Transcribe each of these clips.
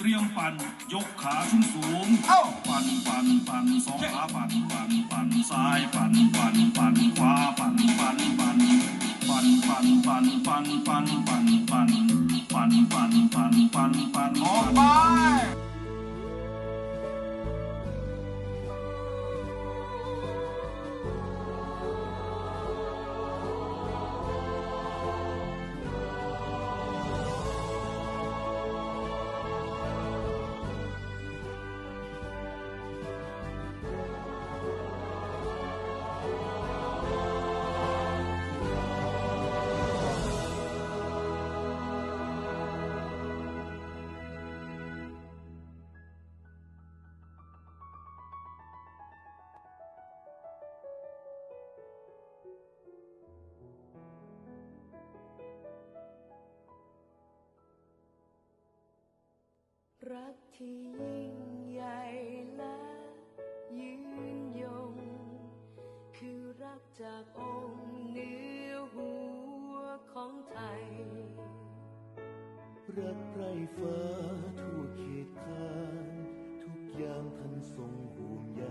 เตรียมปั่นยกขาขึ้นสูงเอ้าปั่นปั่นปั่นสองขาปั่นปั่นปั่นซ้ายปั่นปั่นปั่นขวาปั่นปั่นปั่นปั่นปั่นปั่นปั่นปั่นปั่นปั่นปั่นปั่นปั่นปั่นปั่นออกไป รักที่ยิ่งใหญ่และยืนยง คือรักจากองค์เนื้อหัวของไทย รักไรฟ้าทั่วเขตคานทุกอย่างท่านทรงห่วงใย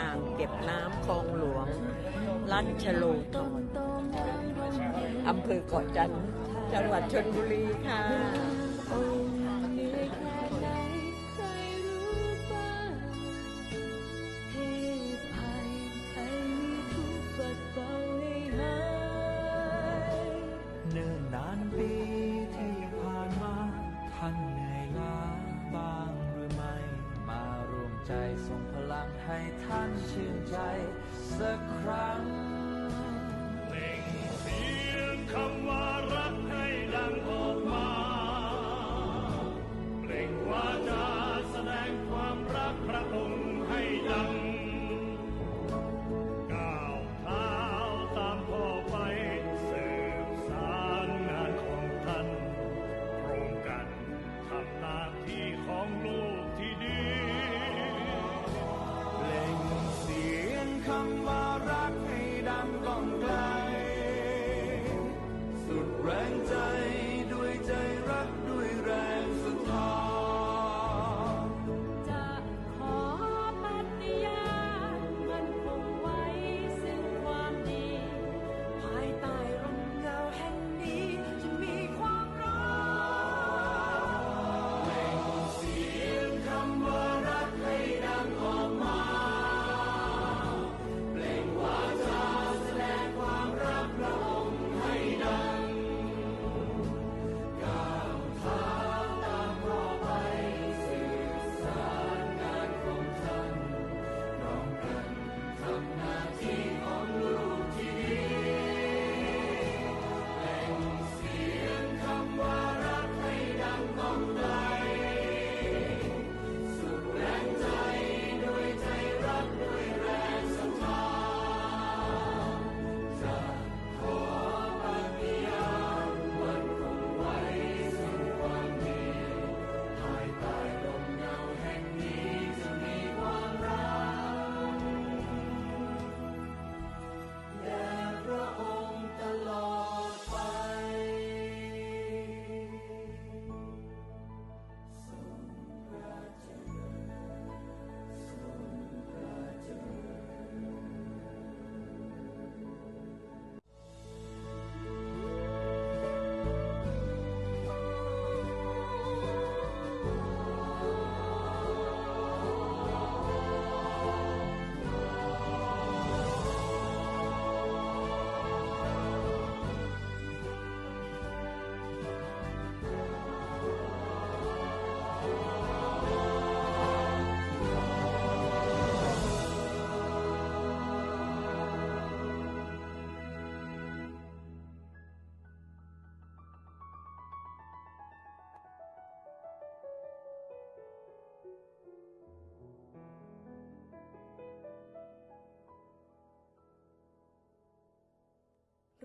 อ่างเก็บน้ำคลองหลวงรัชโลธรอำเภอเกาะจันทร์จังหวัดชนบุรีค่ะ ใจส่งพลังให้ท่านชื่นใจสักครั้ง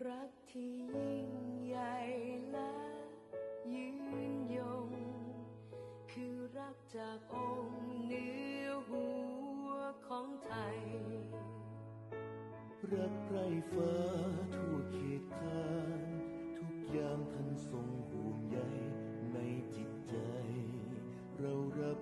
รักที่ยิ่งใหญ่และยืนยง คือรักจากองค์เหนือหัวของไทย รักไรฟ้าทั่วเขตขานทุกยามท่านทรงห่วงใยในจิตใจ เรารับ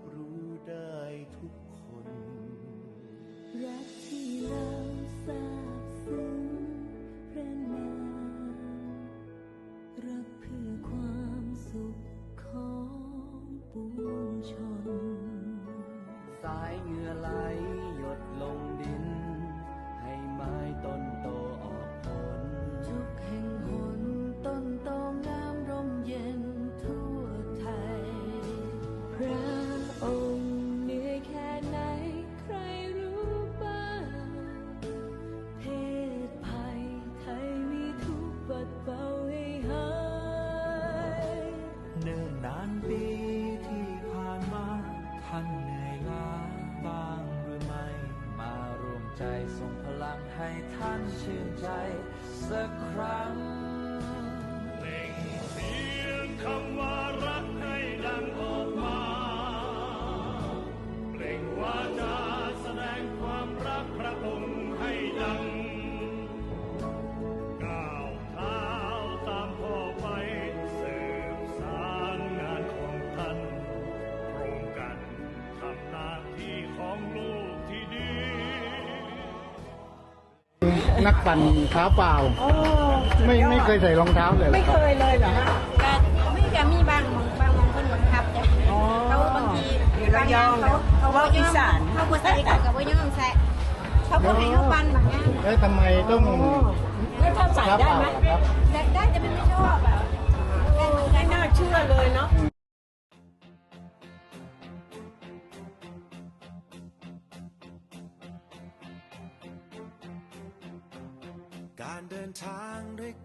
ชื่นใจสักครั้งเล่งเสียงคำว่า นักปั่นเท้าเปล่าไม่ไม่เคยใส่รองเท้าเลยหรอไม่คเครับยเลยเหรอฮะ ก็ไม่จะมีบางบางบางคนบังคับจ้ะเขาบางทีอยู่ระยองเขาเขาว่าอีสานเขาบ่ใส่กับกับบ่ยอมใส่เขาบ่ให้เขาปั้นบางอย่างแล้วทำไมต้องแล้วถ้าใส่เท้าได้เปล่าไหมล่ะครับได้ได้แต่มันไม่ชอบอะไม่น่าเชื่อเลยเนาะ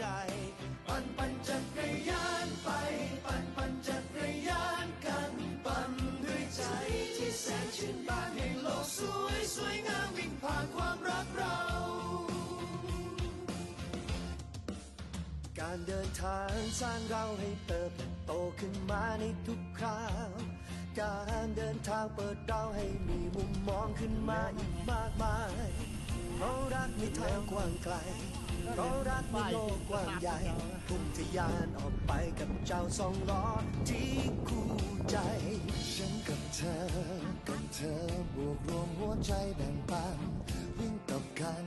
ใจ ปั่นปั่นจักรยานไป ปั่นปั่นจักรยานกัน ปั่นด้วยใจที่แสนชื่นบานให้โลกสวยสวยงามวิ่งผ่านความรักเรา การเดินทางสร้างเราให้เติบโตขึ้นมาในทุกคราวการเดินทางเปิดเราให้มีมุมมองขึ้นมาอีกมากมายเพราะรักในทางกว้างไกล เพราะรักในโลกกว้างใหญ่พุ่งทะยานออกไปกับเจ้าสองล้อที่คู่ใจ ฉันกับเธอ กับเธอบวกรวมหัวใจแบ่งปันวิ่งกับกัน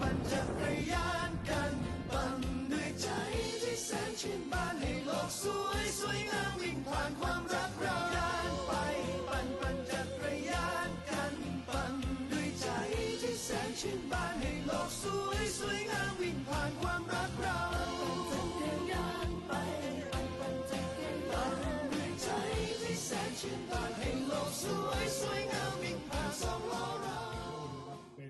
ปั่นจักรยานกันปั่นด้วยใจที่แสนชื่นบานให้โลกสวยสวยงามวิ่งผ่านความรัก